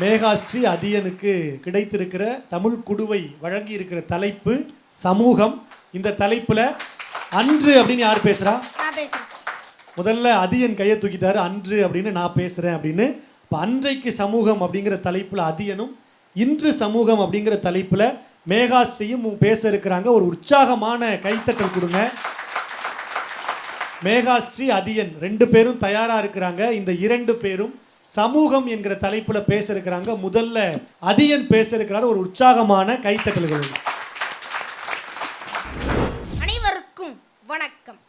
மேகாஸ்ரீ அதியனுக்கு கிடைத்திருக்கிற தமிழ் குடுவை வழங்கி இருக்கிற தலைப்பு சமூகம். இந்த தலைப்புல அன்று அப்படின்னு யார் பேசுறேன். முதல்ல அதியன் கையை தூக்கிட்டாரு அன்று அப்படின்னு நான் பேசுறேன் அப்படின்னு. இப்போ அன்றைக்கு சமூகம் அப்படிங்கிற தலைப்புல அதியனும் இன்று சமூகம் அப்படிங்கிற தலைப்புல மேகாஸ்ரீயும் பேச இருக்கிறாங்க. ஒரு உற்சாகமான கைத்தட்டல் கொடுங்க. மேகாஸ்ரீ அதியன் ரெண்டு பேரும் தயாரா இருக்கிறாங்க. இந்த இரண்டு பேரும் சமூகம் என்கிற தலைப்புல பேச இருக்கிறாங்க முதல்ல அதியன் பேச இருக்கிறார் ஒரு உற்சாகமான கைத்தட்டல்கள். அனைவருக்கும் வணக்கம்.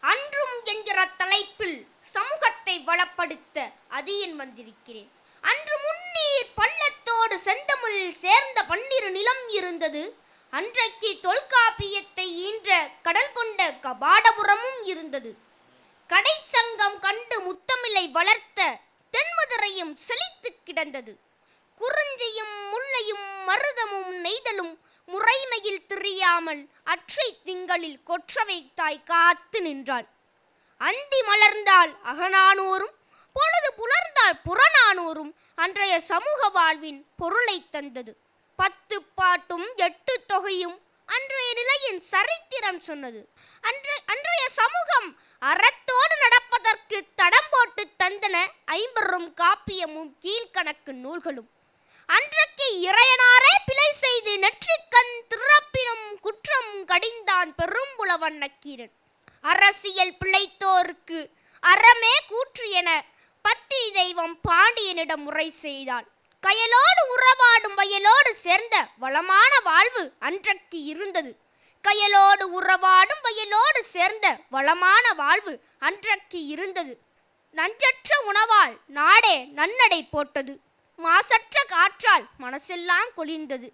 அன்றும் என்கிற தலைப்பில் சமூகத்தை வளப்படுத்த அதியன் வந்திருக்கிறேன். அன்று முன்னீர் பள்ளத்தோடு செந்தமுள் சேர்ந்த பன்னிரு நிலம் இருந்தது. அன்றைக்கு தொல்காப்பியத்தை ஈன்ற கடல் கொண்ட கபாடபுரமும் இருந்தது. கடைச்சங்கம் கண்டு முத்தமிழை வளர்த்த தென்மதுரையும் செழித்து கிடந்தது. குறிஞ்சியும் முல்லையும் மருதமும் நெய்தலும் முறைமையில் திரியாமல் அற்றை திங்களில் கொற்றவை தாய் காத்து நின்றாள். அந்தி மலர்ந்தால் அகனானோரும் பொழுது புலர்ந்தால் புறநானோரும் அன்றைய சமூக வாழ்வின் பொருளை தந்தது. பத்து பாட்டும் எட்டு தொகையும் அன்றைய நிலையின் சரித்திரம் சொன்னது. அன்ற அன்றைய சமூகம் அறத்தோடு நடப்பதற்கு தடம் போட்டு தந்தன ஐம்பெரும் காப்பியமும் கீழ்கணக்கு நூல்களும். அன்றைக்கு இறையனாரே பிழை செய்து நெற்றிக்கண் திறப்பினும் குற்றம் கடிந்தான் பெரும்புலவன் நக்கீரன் அரசியல் பிழைத்தோருக்கு அறமே கூற்று என பத்தினி தெய்வம் பாண்டியனிடம் முறை செய்தாள். கயலோடு உறவாடும் வயலோடு சேர்ந்த வளமான வாழ்வு அன்றைக்கு இருந்தது. கயலோடு உறவாடும் வயலோடு சேர்ந்த வளமான வாழ்வு அன்றைக்கு இருந்தது. நஞ்சற்ற உணவால் நாடே நன்னடை போட்டது. மாசற்ற காற்றால் மனசெல்லாம் குளிர்ந்தது.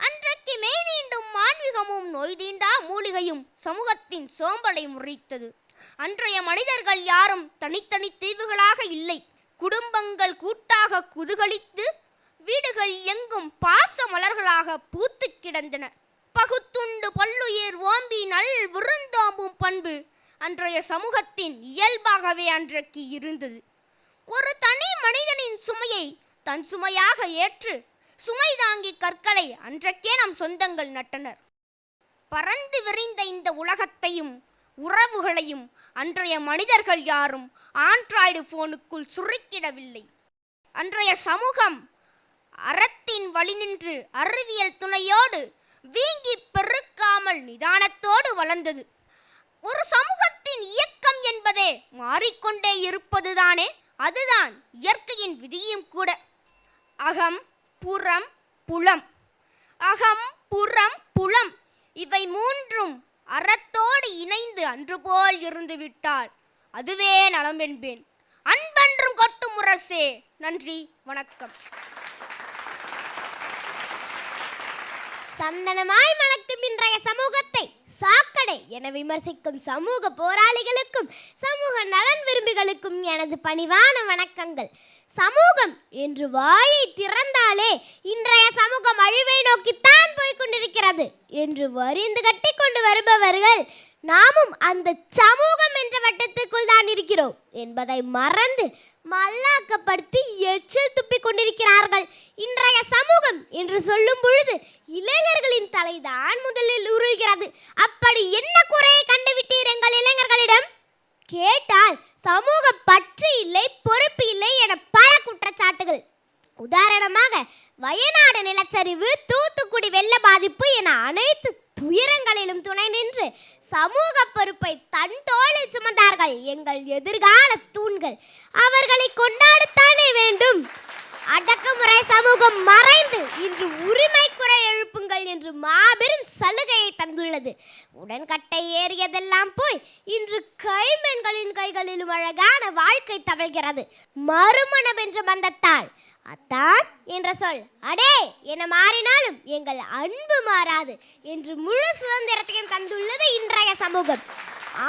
அன்றைக்கு மெய் தீண்டும் மான்மிகமும் நோய் தீண்டா மூலிகையும் சமூகத்தின் சோம்பலை முறித்தது. அன்றைய மனிதர்கள் யாரும் தனித்தனி தீவுகளாக இல்லை. குடும்பங்கள் கூட்டாக குதுகலித்து வீடுகள் எங்கும் பாச மலர்களாக பூத்து கிடந்தன. பகுத்துண்டு பல்லுயிர் ஓம்பி நல் விருந்தோம்பும் பண்பு அன்றைய சமூகத்தின் இயல்பாகவே அன்றைக்கு இருந்தது. ஒரு தனி மனிதனின் சுமையை தன் சுமையாக ஏற்று சுமை தாங்கி கற்களை அன்றைக்கே நம் சொந்தங்கள் நட்டனர். பறந்து விரிந்த இந்த உலகத்தையும் உறவுகளையும் அன்றைய மனிதர்கள் யாரும் ஆண்ட்ராய்டு போனுக்குள் சுருக்கிடவில்லை. அன்றைய சமூகம் அறத்தின் வழி நின்று அறிவியல் துணையோடு வீங்கி பெருக்காமல் நிதானத்தோடு வளர்ந்தது. ஒரு சமூகத்தின் இயக்கம் என்பதே மாறிக்கொண்டே இருப்பதுதானே? அதுதான் இயற்கையின் விதியும் கூட. அகம் புறம் புலம். அகம் புறம் புலம். இவை மூன்றும் அறத்தோடு இணைந்து அன்று போல் இருந்து விட்டால் அதுவே நலம் என்பேன். அன்பன்றும் கொட்டு முரசே. நன்றி வணக்கம். சந்தனமாய் மணக்கும் இன்றைய சமூகத்தை சாக்கடை என விமர்சிக்கும் சமூக போராளிகளுக்கும் சமூக நலன் விரும்பிகளுக்கும் எனது பணிவான வணக்கங்கள். சமூகம் என்று வாயை திறந்தாலே இன்றைய சமூகம் அழிவை நோக்கித்தான் போய்க் கொண்டிருக்கிறது என்று வரிந்து கட்டி கொண்டு வருபவர்கள் நாமும் அந்த சமூகம் என்ற வட்டத்திற்குள் தான் இருக்கிறோம் என்பதை மறந்து மல்லாக்கப்படுத்தி எச்சில் துப்பிக் கொண்டிருக்கிறார்கள். இன்றைய சமூகம் என்று சொல்லும் பொழுது இளைஞர்களின் தலைதான் முதலில் உருள்கிறது. அப்படி என்ன குறையை கண்டுவிட்டீர் எங்கள் இளைஞர்களிடம்? கேட்டால் சமூக பற்று இல்லை பொறுப்பு இல்லை என பல குற்றச்சாட்டுகள். உதாரணமாக வயநாடு நிலச்சரிவு தூத்துக்குடி வெள்ள பாதிப்பு என அனைத்து துயரங்களிலும் துணை நின்று சமூக பொறுப்பை தன் தோளில் சுமந்தார்கள். எங்கள் எதிர்கால தூண்கள் அவர்களை கொண்டாடத்தானே வேண்டும். அடக்குமுறை சமூகம் மறைந்து இன்று உரிமை குறை எழுப்புங்கள் என்று மாபெரும் சலுகையை தந்துள்ளது. உடன்கட்டை ஏறியதெல்லாம் போய் இன்று கைமென்களின் கைகளிலும் அழகான வாழ்க்கை தவழ்கிறது. மறுமணம் என்ற வந்தத்தாள் அத்தான் என்ற சொல். அடே என மாறினாலும் எங்கள் அன்பு மாறாது என்று முழு சுதந்திரத்தையும் தந்துள்ளது இன்றைய சமூகம்.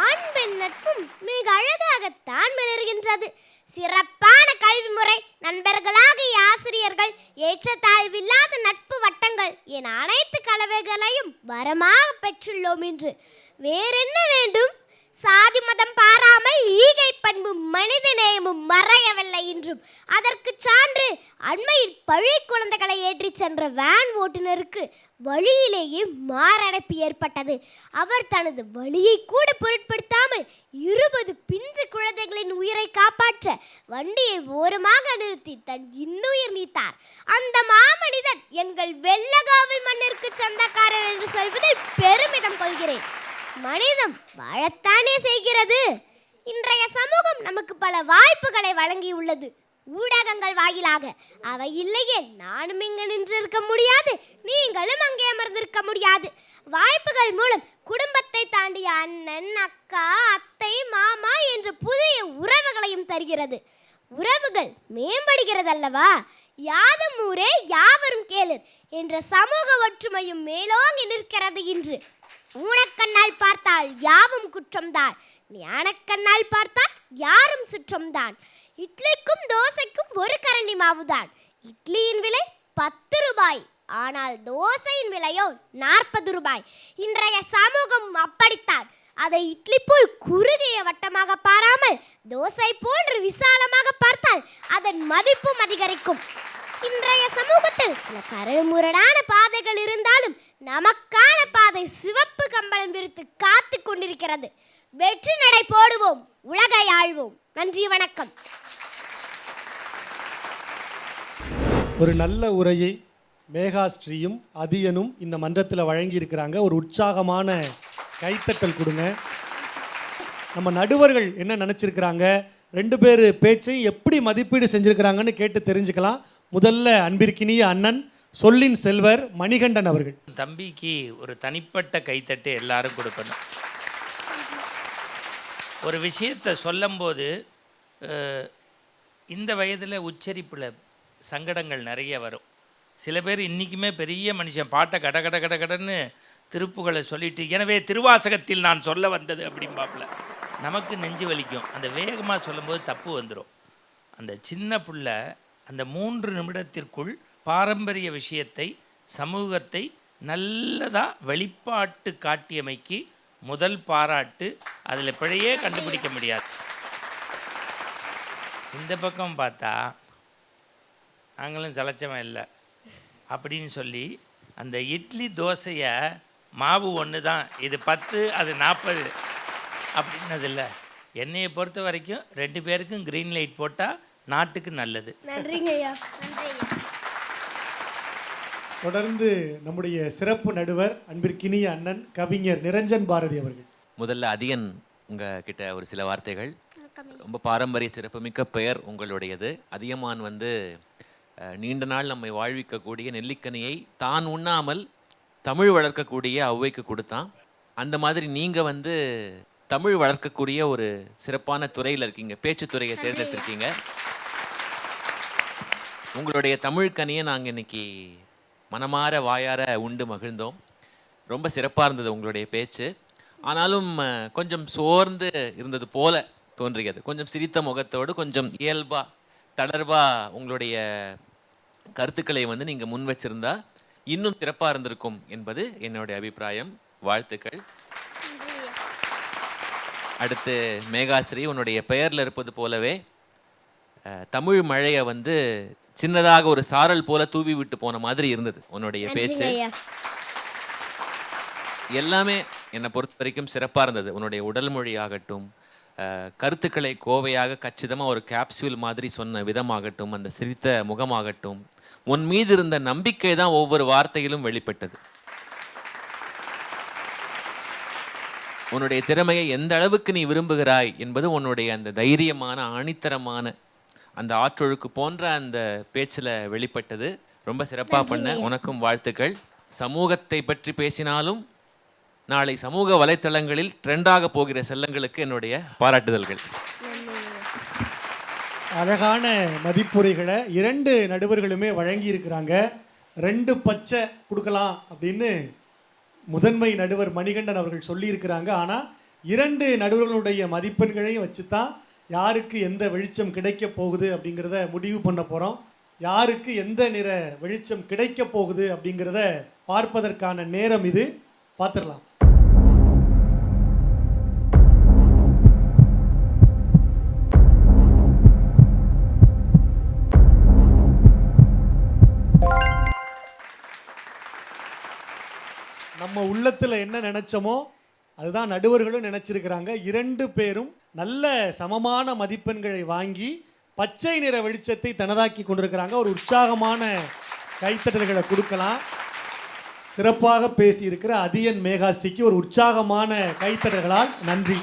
ஆண் பெண் நட்பும் மிக அழகாகத்தான் மலர்கின்றது. சிறப்பான கல்வி முறை நண்பர்களாகிய ஆசிரியர்கள் ஏற்றத்தாழ்வில்லாத நட்பு வட்டங்கள் என அனைத்து கலவைகளையும் வரமாக பெற்றுள்ளோம் என்று வேறென்ன வேண்டும்? சாதி மதம் பாராமல் ஈகை பண்பும் மனித நேயமும் மறையவில்லை என்றும் அதற்கு சான்று அண்மையில் பள்ளி குழந்தைகளை ஏற்றிச் சென்ற வேன் ஓட்டுநருக்கு வழியிலேயே மாரடைப்பு ஏற்பட்டது. அவர் தனது வழியை கூட பொருட்படுத்தாமல் இருபது பிஞ்சு குழந்தைகளின் உயிரை காப்பாற்ற வண்டியை ஓரமாக நிறுத்தி தன் இன்னுயிர் நீத்தார். அந்த மாமனிதர் எங்கள் வெள்ளகாவில் மண்ணிற்கு சொந்தக்காரர் என்று சொல்வதில் பெருமிதம் கொள்கிறேன். மனிதம் வாழத்தானே செய்கிறது. இன்றைய சமூகம் நமக்கு பல வாய்ப்புகளை வழங்கியுள்ளது. ஊடகங்கள் வாயிலாக. அவை இல்லையே நானும் இங்கு நின்றிருக்க முடியாது நீங்களும் அங்கே அமர்ந்திருக்க முடியாது. வாய்ப்புகள் மூலம் குடும்பத்தை தாண்டிய அண்ணன் அக்கா அத்தை மாமா என்று புதிய உறவுகளையும் தருகிறது. உறவுகள் மேம்படுகிறது அல்லவா யாதும் ஊரே யாவரும் கேளர் என்ற சமூக ஒற்றுமையும் மேலோங்கி நிற்கிறது இன்று. ஊனக்கண்ணால் பார்த்தால் யாவும் குற்றம்தான். ஞானக்கண்ணால் பார்த்தால் யாரும் சுற்றம்தான் இட்லிக்கும் தோசைக்கும் ஒரு கரண்டி மாவுதான். இட்லியின் விலை பத்து ரூபாய். ஆனால் தோசையின் விலையோ நாற்பது ரூபாய். இன்றைய சமூகம் அப்படித்தான். அதை இட்லி போல் குறுகிய வட்டமாக பாராமல் தோசை போன்று விசாலமாக பார்த்தால் அதன் மதிப்பும் அதிகரிக்கும். இன்றைய சமூகத்தில் சில கரடுமுரடான பாதைகள் இருந்தாலும் நமக்கான பாதை சிவப்பு கம்பளம் விரித்து காத்து கொண்டிருக்கிறது. வெற்றி நடை போடுவோம். உலகை ஆழ்வோம் நன்றி வணக்கம். ஒரு நல்ல உரையை மேகாஸ்ரீயும் அதியனும் இந்த மன்றத்தில் வழங்கியிருக்கிறாங்க. ஒரு உற்சாகமான கைத்தட்டல் கொடுங்க. நம்ம நடுவர்கள் என்ன நினச்சிருக்கிறாங்க? ரெண்டு பேர் பேச்சை எப்படி மதிப்பீடு செஞ்சுருக்கிறாங்கன்னு கேட்டு தெரிஞ்சுக்கலாம். முதல்ல அன்பிற்கினிய அண்ணன் சொல்லின் செல்வர் மணிகண்டன் அவர்கள். தம்பிக்கு ஒரு தனிப்பட்ட கைத்தட்டு எல்லாரும் கொடுக்கணும். ஒரு விஷயத்தை சொல்லும்போது இந்த வயதில் உச்சரிப்பில் சங்கடங்கள் நிறைய வரும். சில பேர் இன்றைக்குமே பெரிய மனுஷன் பாட்டை கட கட கட கடன்னு திருப்புகளை சொல்லிட்டு எனவே திருவாசகத்தில் நான் சொல்ல வந்தது அப்படிம்பாப்புல நமக்கு நெஞ்சு வலிக்கும். அந்த வேகமாக சொல்லும்போது தப்பு வந்துடும் அந்த சின்ன புள்ள அந்த மூன்று நிமிடத்திற்குள் பாரம்பரிய விஷயத்தை சமூகத்தை நல்லதாக வெளிப்பாட்டு காட்டியமைக்கு முதல் பாராட்டு அதில் பிழையே கண்டுபிடிக்க முடியாது. இந்த பக்கம் பார்த்தா நாங்களும் சலைச்சவன் இல்லை. அப்படின்னு சொல்லி அந்த இட்லி தோசையை மாவு ஒன்று தான் இது பத்து அது நாற்பது அப்படின்னது இல்லை. என்னையை பொறுத்த வரைக்கும் ரெண்டு பேருக்கும் க்ரீன் லைட் போட்டால் நாட்டுக்கு நல்லது. நன்றிங்க ஐயா நன்றி ஐயா தொடர்ந்து நம்முடைய சிறப்பு நடுவர் அன்பிற்கினிய அண்ணன் கவிஞர் நிரஞ்சன் பாரதி அவர்கள். முதல்ல அதியன் உங்க கிட்ட ஒரு சில வார்த்தைகள். ரொம்ப பாரம்பரிய சிறப்புமிக்க பெயர் உங்களுடையது. அதியமான் வந்து நீண்ட நாள் நம்மை வாழ்விக்கக்கூடிய நெல்லிக்கனியை தான் உண்ணாமல் தமிழ் வளர்க்கக்கூடிய ஔவைக்கு கொடுத்தான். அந்த மாதிரி நீங்க வந்து தமிழ் வளர்க்கக்கூடிய ஒரு சிறப்பான துறையில் இருக்கீங்க. பேச்சு துறையை தேர்ந்தெடுத்திருக்கீங்க. உங்களுடைய தமிழ் கனியை நாங்கள் இன்னைக்கு மனமார வாயார உண்டு மகிழ்ந்தோம். ரொம்ப சிறப்பாக இருந்தது உங்களுடைய பேச்சு. ஆனாலும் கொஞ்சம் சோர்ந்து இருந்தது போல தோன்றியது. கொஞ்சம் சிரித்த முகத்தோடு கொஞ்சம் இயல்பா தளர்வா உங்களுடைய கருத்துக்களை வந்து நீங்கள் முன் வச்சிருந்தா இன்னும் சிறப்பாக இருந்திருக்கும் என்பது என்னுடைய அபிப்பிராயம். வாழ்த்துக்கள். அடுத்து மேகாஸ்ரீ உன்னுடைய பெயரில் இருப்பது போலவே தமிழ் மழையை வந்து சின்னதாக ஒரு சாரல் போல தூவி விட்டு போன மாதிரி இருந்தது உன்னுடைய பேச்சு. எல்லாமே என்னை பொறுத்த வரைக்கும் சிறப்பாக இருந்தது. உன்னுடைய உடல் மொழி ஆகட்டும் கருத்துக்களை கோவையாக கச்சிதமாக ஒரு கேப்சூல் மாதிரி சொன்ன விதமாகட்டும் அந்த சிரித்த முகமாகட்டும் உன் மீது இருந்த நம்பிக்கை தான் ஒவ்வொரு வார்த்தையிலும் வெளிப்பட்டது. உன்னுடைய திறமையை எந்த அளவுக்கு நீ விரும்புகிறாய் என்பது உன்னுடைய அந்த தைரியமான ஆணித்தரமான அந்த ஆற்றொழுக்கு போன்ற அந்த பேச்சில் வெளிப்பட்டது. ரொம்ப சிறப்பாக பண்ண. உனக்கும் வாழ்த்துக்கள். சமூகத்தை பற்றி பேசினாலும் நாளை சமூக வலைத்தளங்களில் ட்ரெண்டாக போகிற செல்லங்களுக்கு என்னுடைய பாராட்டுதல்கள். அழகான மதிப்புரைகளை இரண்டு நடுவர்களுமே வழங்கி இருக்கிறாங்க ரெண்டு பச்சை கொடுக்கலாம் அப்படின்னு முதன்மை நடுவர் மணிகண்டன் அவர்கள் சொல்லியிருக்கிறாங்க. ஆனால் இரண்டு நடுவர்களுடைய மதிப்பெண்களையும் வச்சு தான் யாருக்கு எந்த வெளிச்சம் கிடைக்க போகுது அப்படிங்கிறத முடிவு பண்ண போகிறோம் யாருக்கு எந்த நிற வெளிச்சம் கிடைக்க போகுது அப்படிங்கிறத பார்ப்பதற்கான நேரம் இது. பார்த்துடலாம். நம்ம உள்ளத்தில் என்ன நினச்சோமோ அதுதான் நடுவர்களும் நினச்சிருக்கிறாங்க. இரண்டு பேரும் நல்ல சமமான மதிப்பெண்களை வாங்கி பச்சை நிற வெளிச்சத்தை தனதாக்கி கொண்டிருக்கிறாங்க. ஒரு உற்சாகமான கைத்தட்டல்களை கொடுக்கலாம். சிறப்பாக பேசியிருக்கிற அதியன் மேகாஸ்ரீக்கு ஒரு உற்சாகமான கைத்தட்டல்களால் நன்றி.